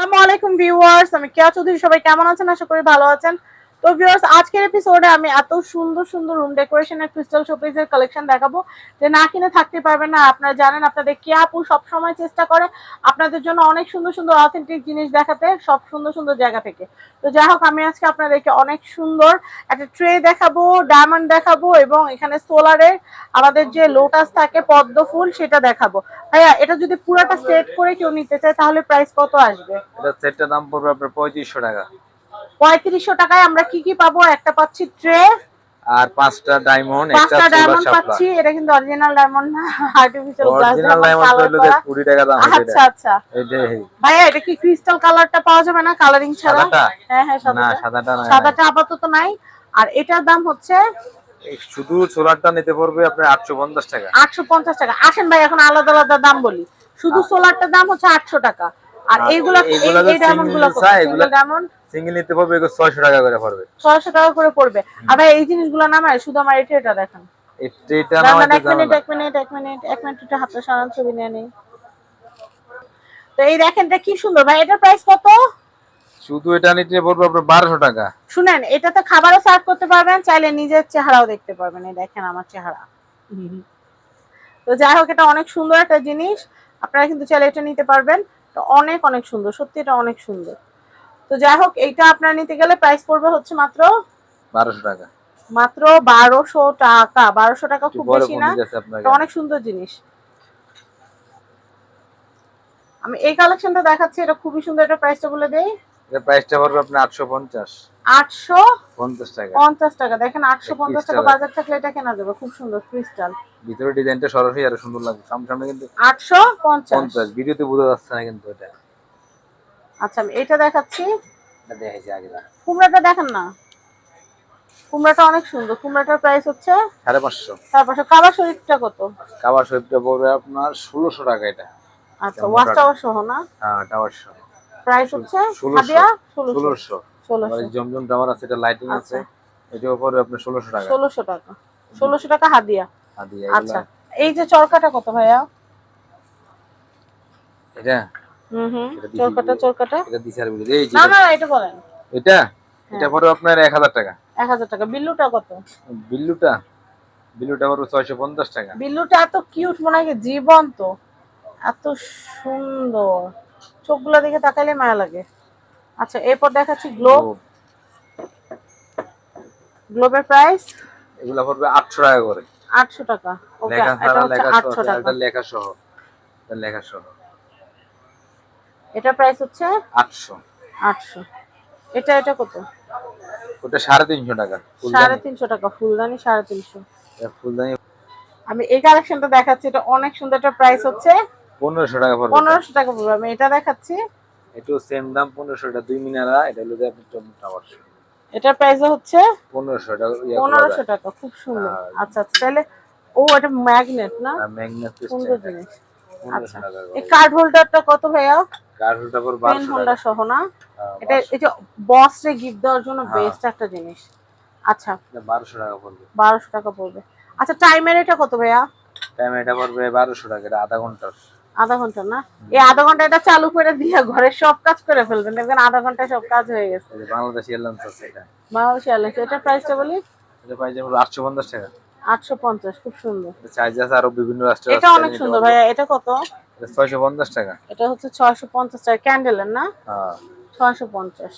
আসসালামু আলাইকুম ভিউয়ার্স আমি কেয়া চৌধুরী সবাই কেমন আছেন? আশা করি ভালো আছেন। তো ভিউয়ার্স আজকের এপিসোডে আমি এত সুন্দর সুন্দর রুম ডেকোরেশনের ক্রিস্টাল শোপিসের কালেকশন দেখাবো যে না কিনে থাকতে পারবেন না। আপনারা জানেন, আপনাদের কেয়া আপু সবসময় চেষ্টা করে আপনাদের জন্য অনেক সুন্দর সুন্দর অথেন্টিক জিনিস দেখাতে, সব সুন্দর সুন্দর জায়গা থেকে। তো যাই হোক, আমি আজকে আপনাদেরকে অনেক সুন্দর একটা ট্রে দেখাবো ডায়মন্ড দেখাবো এবং এখানে সোলারের আমাদের যে লোটাস থাকে, পদ্ম ফুল, সেটা দেখাবো। ভাইয়া, এটা যদি পুরোটা সেট করে কেউ নিতে চায়, তাহলে প্রাইস কত আসবে? এটা সেটটার দাম পড়বে আপনার পঁয়ত্রিশশো টাকা। পঁয়ত্রিশশো টাকায় আমরা কি কি পাবো? একটা পাচ্ছি ট্রে আর পাঁচটা ডায়মন্ড পাঁচটা ডায়মন্ড পাচ্ছি। এটা কিন্তু অরিজিনাল ডায়মন্ড না আর্টিফিশিয়াল অরিজিনাল ডায়মন্ড হলো 20 টাকা দাম আচ্ছা আচ্ছা। ভাইয়া এটা কি ক্রিস্টাল কালারটা পাওয়া যাবে না কালারিং ছাড়া? সাদাটা? হ্যাঁ হ্যাঁ না সাদাটা না সাদাটা আপাতত নাই। আর এটার দাম হচ্ছে? শুধু সোলারটা নিতে পড়বে আপনার 850 টাকা। আটশো পঞ্চাশ টাকা। আসেন ভাই এখন আলাদা আলাদা দাম বলি। শুধু সোলারটার দাম হচ্ছে আটশো টাকা। আর এইগুলা এই- তো এই ডায়মন্ডগুলো single চাই, ডায়মন্ড সিঙ্গেল নিতে এগুলো 600 টাকা করে পড়বে। ছয়শো টাকা করে পড়বে। আর ভাই এই জিনিসগুলো নামায় শুধু আমার এটা এটা দেখেন এটা নামাইতে এক মিনিট এক মিনিট এক মিনিট এক মিনিট একটু হাতে সরান ছবি নিয়ে নেই। তো এই দেখেন এটা কি সুন্দর। ভাই এটার প্রাইস কত? শুধু এটা নিতে পড়বে আপনার 1200 টাকা। শুনেন এটাতে খাবারও সার্ভ করতে পারবেন চাইলে নিজের চেহারাও দেখতে পারবেন। এই দেখেন আমার চেহারা। তো যাই হোক এটা অনেক সুন্দর একটা জিনিস। আপনারা কিন্তু চাইলে এটা নিতে পারবেন। তো অনেক অনেক সুন্দর। সত্যি এটা অনেক সুন্দর। তো যাই হোক এইটা আপনারা নিতে গেলে প্রাইস পড়বে হচ্ছে মাত্র 1200 টাকা। মাত্র বারোশো টাকা। বারোশো টাকা খুব বেশি না অনেক সুন্দর জিনিস। আমি এই কালেকশনটা দেখাচ্ছি এটা খুবই সুন্দর এটা প্রাইসটা বলে দেই। এটা প্রাইসটা পড়বে আপনার 850 আটশো 50 টাকা। পঞ্চাশ টাকা। দেখেন আটশো পঞ্চাশ টাকা বাজার থাকলে এটা কেনা যাবে খুব সুন্দর ক্রিস্টাল ভিতরে ডিজাইনটা সরাসরি আরও সুন্দর লাগে সামনে কিন্তু আটশো পঞ্চাশ। 50 ভিডিওতে বোঝা যাচ্ছে না কিন্তু এটা। আচ্ছা আমি এটা দেখাচ্ছি। কুমড়াটা দেখেন না? কুমড়াটা অনেক সুন্দর। কুমড়াটার প্রাইস হচ্ছে 550 তারপর কাবা শরীফটা কত? কাবার শরীফটা পড়বে আপনার 1600 টাকা এটা। আচ্ছা ওয়াশ টাওয়ার সহ না? হ্যাঁ টাওয়ার শো প্রাইস হচ্ছে 1600 হাদিয়া ষোলোশো। 1600 ষোলোশো। জমজম টাওয়ার আছে এটা লাইটিং আছে। এটার উপরে আপনার 1600 টাকা। ষোলোশো টাকা। ষোলোশো টাকা হাদিয়া। আচ্ছা এই যে চরকাটা কত ভাইয়া? এটা? চরকাটা যে- এটা দিশার বিল। এই যে না না এটা বলেন। এটা? এটা পড়বে আপনার 1000 টাকা। বিল্লুটা কত? বিল্লুটা? বিল্লুটা পড়বে 650 টাকা। বিল্লুটা এত কিউট মনে হয় জীবন্ত। এত সুন্দর। চোখগুলো দেখে তাকাইলে মায়া লাগে। আচ্ছা এরপর দেখাচ্ছি গ্লোব গ্লোবের প্রাইস এগুলা পড়বে 800 টাকা করে। আটশো টাকা। ওকে এটা হচ্ছে টাকা। লেখা সহ। লেখা সহ। এটা প্রাইস হচ্ছে 800 আটশো। এটা এটা কত? ওটা 350 টাকা ফুলদানি। সাড়ে তিনশো টাকা ফুলদানি সাড়ে তিনশো। এটা ফুলদানি। আমি এই কালেকশনটা দেখাচ্ছি এটা অনেক সুন্দর একটা প্রাইস হচ্ছে। 1500 টাকা পড়বে। এটা। পনেরোশো টাকা পড়বে আমি এটা দেখাচ্ছি। এটাও সেম দাম 1500 টাকা দুই মিনারা এটা হলো যে জমজম টাওয়ার এটার প্রাইস হচ্ছে 1500 টাকা ইয়া করা পনেরোশো যায়। টাকা খুব সুন্দর। আচ্ছা আচ্ছা তাহলে ও এটা ম্যাগনেট না? ম্যাগনেট সুন্দর জিনিস। 1500 এই কার্ড হোল্ডারটা কত ভাইয়া? কার হলটা পর 1200 হোল্ডার সহ না? হ্যাঁ, এটা এই যে বস রে গিফট দেওয়ার জন্য হ্যাঁ। বেস্ট একটা জিনিস। আচ্ছা। 1200 টাকা পড়বে। বারোশো টাকা পড়বে। আচ্ছা টাইমের এটা কত ভাইয়া? টাইম এটা পড়বে 1200 টাকা এটা আধা ঘণ্টার। আধা ঘণ্টা না? এই আধা ঘণ্টা এটা চালু করে দিয়ে ঘরের সব কাজ করে ফেলবেন। দেখবেন আধা ঘন্টায় সব কাজ হয়ে গেছে। বাংলাদেশ এয়ারলাইন্স আছে এটা। বাংলাদেশ এয়ারলাইন্স এটার প্রাইসটা বলি? এটা প্রাইস যেমন 850 টাকা। আটশো পঞ্চাশ খুব সুন্দর। চার্জ আছে আরও বিভিন্ন রাষ্ট্রের এটা অনেক সুন্দর ভাইয়া এটা কত? এটা 650 টাকা। এটা হচ্ছে ছয়শো পঞ্চাশ টাকা ক্যান্ডেলের না? হ্যাঁ। ছয়শো পঞ্চাশ।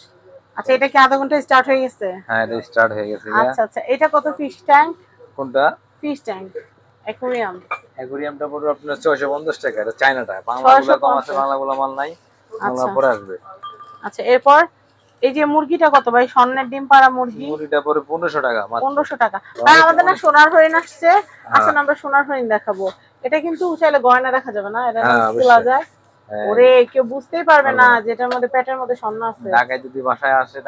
আচ্ছা এটা কি আধা ঘন্টায় স্টার্ট হয়ে গেছে? হ্যাঁ এটা স্টার্ট হয়ে গেছে আচ্ছা আচ্ছা এটা কত ফিশ ট্যাঙ্ক কোনটা? ফিশ ট্যাঙ্ক অ্যাকোরিয়াম অ্যাকুরিয়ামটা পড়বে আপনার 650 টাকা এটা চায়নাটা বাংলাগুলো কম আছে বাংলাগুলো মাল নাই বাংলা আচ্ছা। পরে আসবে। আচ্ছা এরপর? এই যে মুরগিটা কত ভাই? স্বর্ণের ডিম পাড়া মুরগি। মুড়িটা পরে 1500 টাকা মাত্র। পনেরোশো টাকা। ভাই আমাদের না সোনার হরিণ আসছে। আসলে আমরা সোনার হরিণ দেখাবো। এটা কিন্তু চাইলে গয়না রাখা যাবে না? এটা হ্যাঁ, খোলা যায় হ্যাঁ, ওরে কেউ বুঝতেই পারবে না। যেটার মধ্যে পেটের মধ্যে স্বর্ণ আছে। ঢাকায় যদি বাসায় আসে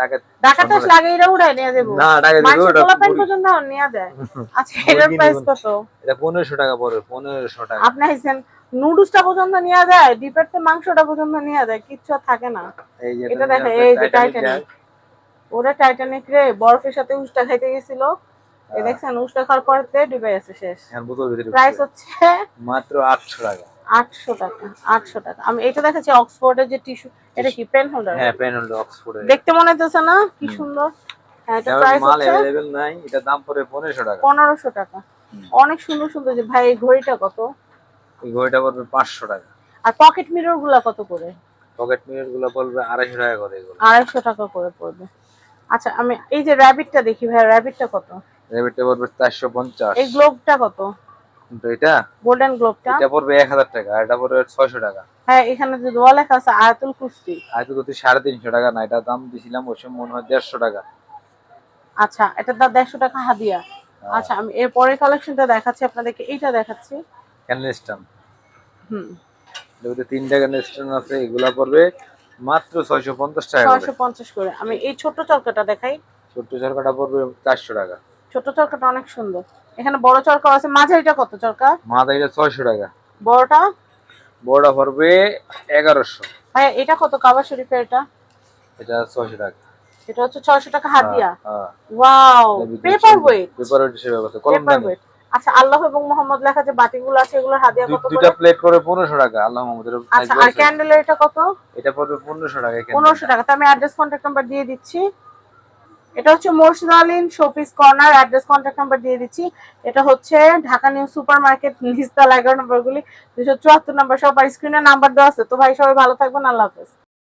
ডাকাটা স্বর্ণ লাগে এটা উড়াই নিয়ে যাব। না ঢাকায় দিবে ওটা প্যান্ট। পর্যন্ত নিয়ে যায়। আচ্ছা এটার প্রাইস। কত? এটা 1500 টাকা পড়বে 1500 টাকা। আপনি হাইছেন নুডলসটা পর্যন্ত নিয়ে যায় ডিপের তো মাংসটা পর্যন্ত নিয়ে যায় কিচ্ছু থাকে না। এই যে এটা দেখো এই যে টাইটানিক ওরা টাইটানিক রে বরফের সাথে উষ্টা খাইতে গেছিল। এই হ্যাঁ। দেখছেন উষ্টা খাওয়ার পরে ডুবে গেছে শেষ। প্রাইস হচ্ছে মাত্র 800 টাকা। আটশো টাকা আটশো টাকা। আমি এটা দেখাচ্ছি অক্সফোর্ডের যে টিস্যু এটা কি পেন হোল্ডার হ্যাঁ পেন হলো অক্সফোর্ডের দেখতে মনে হচ্ছে না? কি সুন্দর। হ্যাঁ এটা প্রাইস মাল হচ্ছে নাই এটা দাম পড়বে পনেরোশো টাকা। পনেরোশো টাকা। অনেক সুন্দর সুন্দর যে ভাই এই ঘড়িটা কত? এই ঘড়িটা পড়বে পাঁচশো টাকা। আর পকেট মিররগুলা কত করে? পকেট মিররগুলো পড়বে আড়াইশো টাকা করে এগুলো। আড়াইশো টাকা করে পড়বে। আচ্ছা আমি এই যে র্যাবিটটা দেখি ভাই র্যাবিটটা কত? রেবিটটা পড়বে চারশো পঞ্চাশ। এই গ্লোবটা কত? কিন্তু এটা? গোল্ডেন গ্লোবটা এটা পড়বে এক হাজার টাকা এটা পড়বে ছয়শো টাকা। হ্যাঁ এখানে যে দোয়া লেখা আছে আয়াতুল কুস্তি আর তো সাড়ে তিনশো টাকা না এটা দাম দিছিলাম ওই সময় মনে হয় দেড়শো টাকা। আচ্ছা এটা দা দেড়শো টাকা হাদিয়া। হ্যাঁ। আচ্ছা আমি এর পরের কালেকশনটা দেখাচ্ছি আপনাদেরকে এইটা দেখাচ্ছি। ক্যান্ডেল স্ট্যাম্প হুম। এগুলোতে স্ট্যাম্প আছে এগুলা পড়বে মাত্র ছয়শো পঞ্চাশ টাকা করে। ছয়শো পঞ্চাশ করে। আমি এই ছোট চরকাটা দেখাই। ছোট্ট চরকাটা পড়বে চারশো টাকা। ছোট চরকাটা অনেক সুন্দর। এখানে বড় চরকা আছে। মাঝারিটা কত চরকা? এটা ছয়শো টাকা। বড়টা? বড়টা পড়বে এগারোশো। ভাই এটা কত? কাবা শরীফের এটা? এটা ছয়শো টাকা। এটা হচ্ছে ছয়শো টাকা হাদিয়া হ্যাঁ wow paper weight paper weight হিসেবে আছে কলম আচ্ছা আল্লাহ এবং মোহাম্মদ লেখা যে বাটিগুলো আছে এগুলোর হাদিয়া কত দুইটা প্লেট পড়বে পনেরোশো টাকা আল্লাহ মোহাম্মদের আচ্ছা আর ক্যান্ডেলের এটা কত? এটা পড়বে পনেরোশো টাকা এখানে। পনেরোশো টাকা। তো আমি অ্যাড্রেস কন্ট্যাক্ট নাম্বার দিয়ে দিচ্ছি। এটা হচ্ছে মোর্শিদ আলীন showpiece corner address contact number দিয়ে দিচ্ছি। এটা হচ্ছে ঢাকা নিউ সুপার মার্কেট নিস্তাল এগারো নম্বরগুলি দুশো চুয়াত্তর নম্বর সবার স্ক্রিনে নাম্বার দেওয়া আছে। তো ভাই সবাই ভালো থাকবেন আল্লাহ হাফেজ।